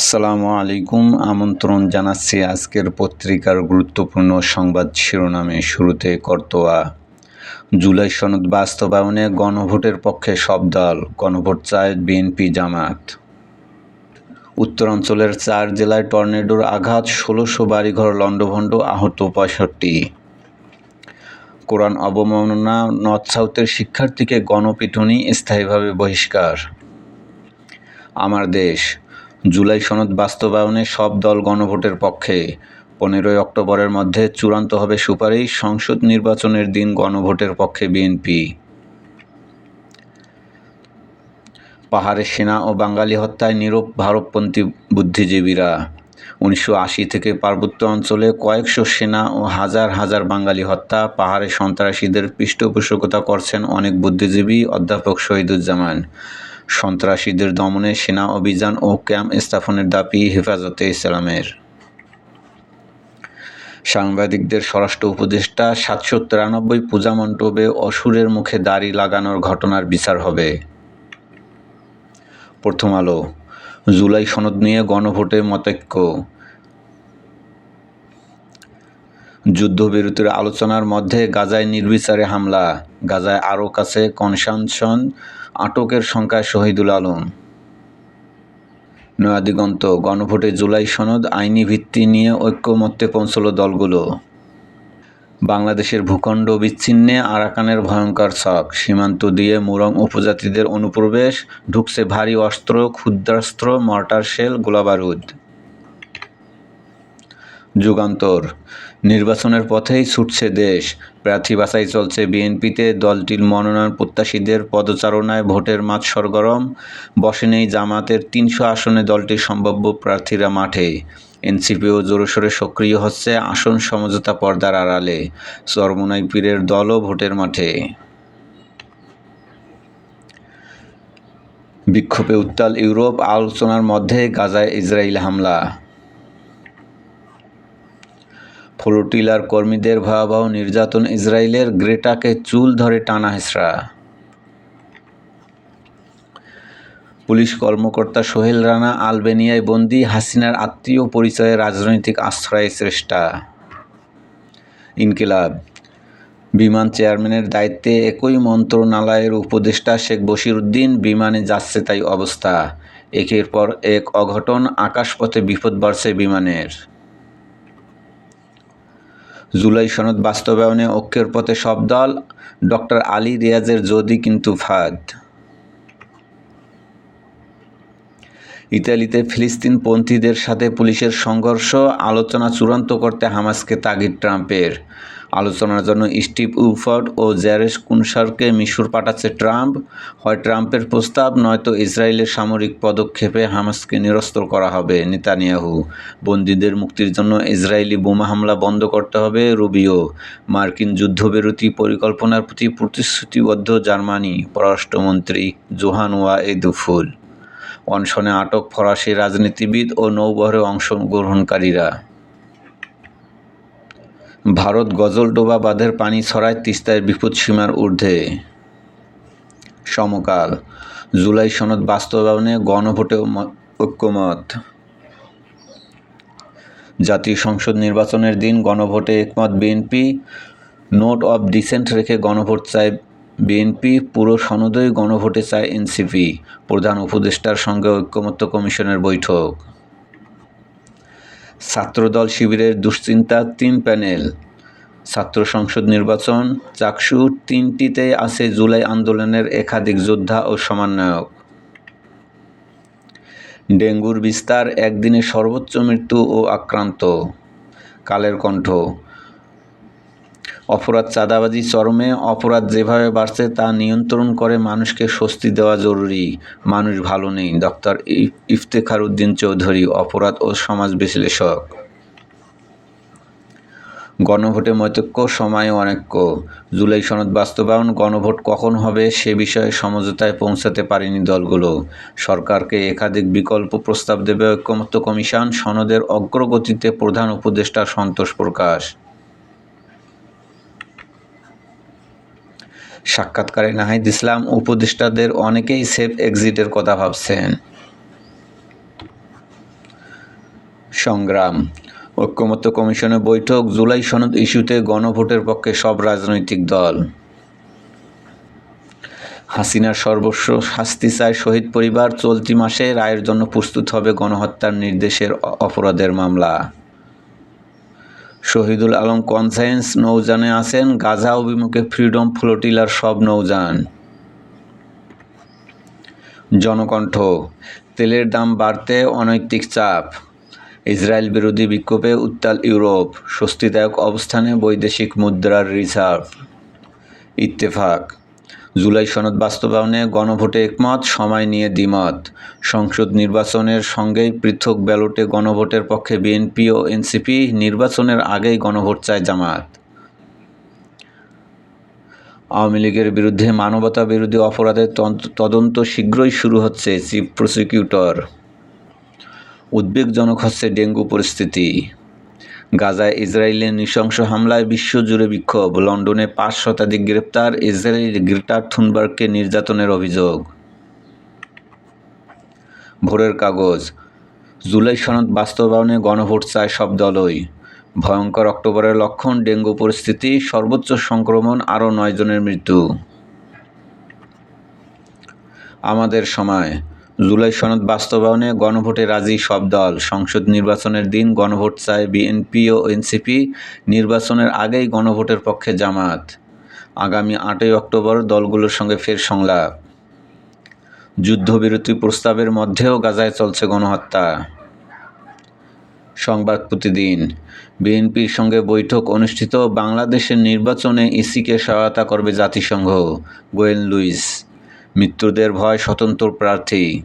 আসসালামু আলাইকুম। আমন্ত্রণ জানাচ্ছি আজকের পত্রিকার গুরুত্বপূর্ণ সংবাদ শিরোনামে। শুরুতে কর্তোয়া। জুলাই সনদ বাস্তবায়নে গণভোটের পক্ষে সব দল, গণভোট চায় বিএনপি জামাত উত্তরাঞ্চলের চার জেলায় টর্নেডোর আঘাত, ষোলোশো বাড়িঘর লণ্ডভণ্ড, আহত পঁয়ষট্টি। কোরআন অবমাননা, নর্থ সাউথের শিক্ষার্থীকে গণপিটুনি, স্থায়ীভাবে বহিষ্কার। আমার দেশ জুলাই সনদ বাস্তবায়নে সব দল গণভোটের পক্ষে। পনেরোই অক্টোবরের মধ্যে চূড়ান্ত হবে সুপারিশ সংসদ নির্বাচনের দিন গণভোটের পক্ষে বিএনপি। পাহাড়ের সেনা ও বাঙালি হত্যায় নীরব ভারতপন্থী বুদ্ধিজীবীরা। উনিশশো আশি থেকে পার্বত্য অঞ্চলে কয়েকশো সেনা ও হাজার হাজার বাঙালি হত্যা, পাহাড়ে সন্ত্রাসীদের পৃষ্ঠপোষকতা করছেন অনেক বুদ্ধিজীবী অধ্যাপক শহীদুজ্জামান। সন্ত্রাসীদের দমনে সেনা অভিযান ও ক্যাম্প স্থাপনের দাবি হেফাজতে ইসলামের। সাংবাদিকদের স্বরাষ্ট্র উপদেষ্টা সাতশো তিরানব্বই পূজা মণ্ডপে অসুরের মুখে দাড়ি লাগানোর ঘটনার বিচার হবে। প্রথম আলো, জুলাই সনদ নিয়ে গণভোটে মতৈক্য। যুদ্ধবিরতির আলোচনার মধ্যে গাজায় নির্বিচারে হামলা, গাজায় আরও কাছে কনসানশন আটকের সংখ্যায় শহীদুল আলম। নয়াদিগন্ত গণভোটে জুলাই সনদ, আইনি ভিত্তি নিয়ে ঐক্যমত্যে পৌঁছল দলগুলো। বাংলাদেশের ভূখণ্ড বিচ্ছিন্নে আরাকানের ভয়ঙ্কর ছক, সীমান্ত দিয়ে মুরং উপজাতিদের অনুপ্রবেশ, ঢুকছে ভারী অস্ত্র, ক্ষুদ্রাস্ত্র, মর্টার শেল, গোলাবারুদ। যুগান্তর। নির্বাচনের পথেই ছুটছে দেশ। প্রার্থী বাছাই চলছে বিএনপিতে। দলটির মনোনয়ন প্রত্যাশীদের পদচারণায় ভোটের মাঠ সরগরম। বসে নেই জামাতের তিনশো আসনে দলটির সম্ভাব্য প্রার্থীরা মাঠে। এনসিপিও জোরসোরে সক্রিয় হচ্ছে আসন সমঝোতা পর্দার আড়ালে। চরমোনাই পীরের দলও ভোটের মাঠে। বিক্ষোভে উত্তাল ইউরোপ। আলোচনার মধ্যে গাজায় ইসরায়েল হামলা। ফ্লোটিলার কর্মীদের ভয়াবহ নির্যাতন ইসরায়েলের গ্রেটাকে চুল ধরে টানা হেঁচড়া পুলিশ কর্মকর্তা সোহেল রানা আলবেনিয়ায় বন্দি হাসিনার আত্মীয় পরিচয়ে রাজনৈতিক আশ্রয়ের চেষ্টা ইনকিলাব। বিমান চেয়ারম্যানের দায়িত্বে একই মন্ত্রণালয়ের উপদেষ্টা শেখ বশিরউদ্দিন বিমানে যাচ্ছে তাই অবস্থা। একের পর এক অঘটন আকাশপথে বিপদ বাড়ছে বিমানের। জুলাই সনদ বাস্তবায়নে ঐক্যের পথে সব দল। ডক্টর আলী রিয়াজের যদি কিন্তু ফাঁদ। ইতালিতে ফিলিস্তিনপন্থীদের সাথে পুলিশের সংঘর্ষ, আলোচনা চূড়ান্ত করতে হামাসকে তাগিদ ট্রাম্পের। আলোচনার জন্য স্টিভ উফর্ড ও জ্যারেস কুনসারকে মিশর পাঠাচ্ছে ট্রাম্প। হয় ট্রাম্পের প্রস্তাব, নয়তো ইসরায়েলের সামরিক পদক্ষেপে হামাসকে নিরস্ত্র করা হবে নেতানিয়াহু। বন্দীদের মুক্তির জন্য ইসরায়েলি বোমা হামলা বন্ধ করতে হবে রুবিও। মার্কিন যুদ্ধবিরতি পরিকল্পনার প্রতি প্রতিশ্রুতিবদ্ধ জার্মানি। পররাষ্ট্রমন্ত্রী জোহান ওয়া এদুফুল অনশনে আটক ফরাসি রাজনীতিবিদ ও নৌবহরে অংশগ্রহণকারীরা। ভারত গজলডোবা বাঁধের পানি ছড়ায় তিস্তায় বিপদসীমার ঊর্ধ্বে। সমকাল, জুলাই সনদ বাস্তবায়নে গণভোটে ঐক্যমত। জাতীয় সংসদ নির্বাচনের দিন গণভোটে একমত বিএনপি। নোট অব ডিসেন্ট রেখে গণভোট চায় বিএনপি পুরো সনদই গণভোটে চায় এনসিপি, প্রধান উপদেষ্টার সঙ্গে ঐক্যমত্য কমিশনের বৈঠক। ছাত্রদল শিবিরের দুশ্চিন্তা, তিন প্যানেল। ছাত্র সংসদ নির্বাচন, চাকসু তিনটিতে আছে জুলাই আন্দোলনের একাধিক যোদ্ধা ও সমন্বয়ক। ডেঙ্গুর বিস্তার, একদিনে সর্বোচ্চ মৃত্যু ও আক্রান্ত। কালের কণ্ঠ অপরাধ চাঁদাবাজি চরমে, অপরাধ যেভাবে বাড়ছে তা নিয়ন্ত্রণ করে মানুষকে স্বস্তি দেওয়া জরুরি। মানুষ ভালো নেই। ডক্টর ইফতেখার উদ্দিন চৌধুরী, অপরাধ ও সমাজ বিশ্লেষক। গণভোটে মৈতক্য সময় অনেক্য। জুলাই সনদ বাস্তবায়ন, গণভোট কখন হবে সে বিষয়ে সমঝোতায় পৌঁছাতে পারেনি দলগুলো। সরকারকে একাধিক বিকল্প প্রস্তাব দেবে ঐক্যমত্য কমিশন। সনদের অগ্রগতিতে প্রধান উপদেষ্টা সন্তোষ প্রকাশ। সাক্ষাৎকারে নাহিদ ইসলাম উপদেষ্টাদের অনেকেই সেফ এক্সিটের কথা ভাবছেন। সংগ্রাম। ঐক্যমত্য কমিশনের বৈঠক জুলাই সনদ ইস্যুতে গণভোটের পক্ষে সব রাজনৈতিক দল। হাসিনার সর্বস্ব শাস্তি চায় শহীদ পরিবার, চলতি মাসে রায়ের জন্য প্রস্তুত হবে গণহত্যার নির্দেশের অপরাধের মামলা। শহীদুল আলম কনসায়েন্স নৌযানে আছেন, গাজা অভিমুখে ফ্রিডম ফ্লোটিলার সব নৌযান। জনকণ্ঠ, তেলের দাম বাড়তে অনৈতিক চাপ। ইসরায়েল বিরোধী বিক্ষোভে উত্তাল ইউরোপ, স্বস্তিদায়ক অবস্থানে বৈদেশিক মুদ্রার রিজার্ভ। ইত্তেফাক জুলাই সনদ বাস্তবায়নে গণভোটে একমত, সময় নিয়ে দ্বিমত। সংসদ নির্বাচনের সঙ্গেই পৃথক ব্যালটে গণভোটের পক্ষে বিএনপি ও এনসিপি নির্বাচনের আগেই গণভোট চায় জামাত আওয়ামী লীগের বিরুদ্ধে মানবতা বিরোধী অপরাধের তদন্ত শীঘ্রই শুরু হচ্ছে, চিফ প্রসিকিউটর। উদ্বেগজনক হচ্ছে ডেঙ্গু পরিস্থিতি। গাজায় ইসরায়েলের নৃশংস হামলায় বিশ্বজুড়ে বিক্ষোভ। লন্ডনে পাঁচ শতাধিক গ্রেপ্তার ইসরায়েল গ্রেটার থুনবার্গকে নির্যাতনের অভিযোগ। ভোরের কাগজ। জুলাই সনদ বাস্তবায়নে গণভোট চায় সব দলই। ভয়ঙ্কর অক্টোবরের লক্ষণ, ডেঙ্গু পরিস্থিতি, সর্বোচ্চ সংক্রমণ, আরও নয় জনের মৃত্যু। আমাদের সময়। জুলাই সনদ বাস্তবায়নে গণভোটে রাজি সব দল। সংসদ নির্বাচনের দিন গণভোট চায় বিএনপি ও এনসিপি। নির্বাচনের আগেই গণভোটের পক্ষে জামাত আগামী আটই অক্টোবর দলগুলোর সঙ্গে ফের সংলাপ। যুদ্ধবিরতি প্রস্তাবের মধ্যেও গাজায় চলছে গণহত্যা। সংবাদ প্রতিদিন। বিএনপির সঙ্গে বৈঠক অনুষ্ঠিত বাংলাদেশের নির্বাচনে ইসিকে সহায়তা করবে জাতিসংঘ। Gwyn Luis. মৃত্যুদের ভয় স্বতন্ত্র প্রার্থী।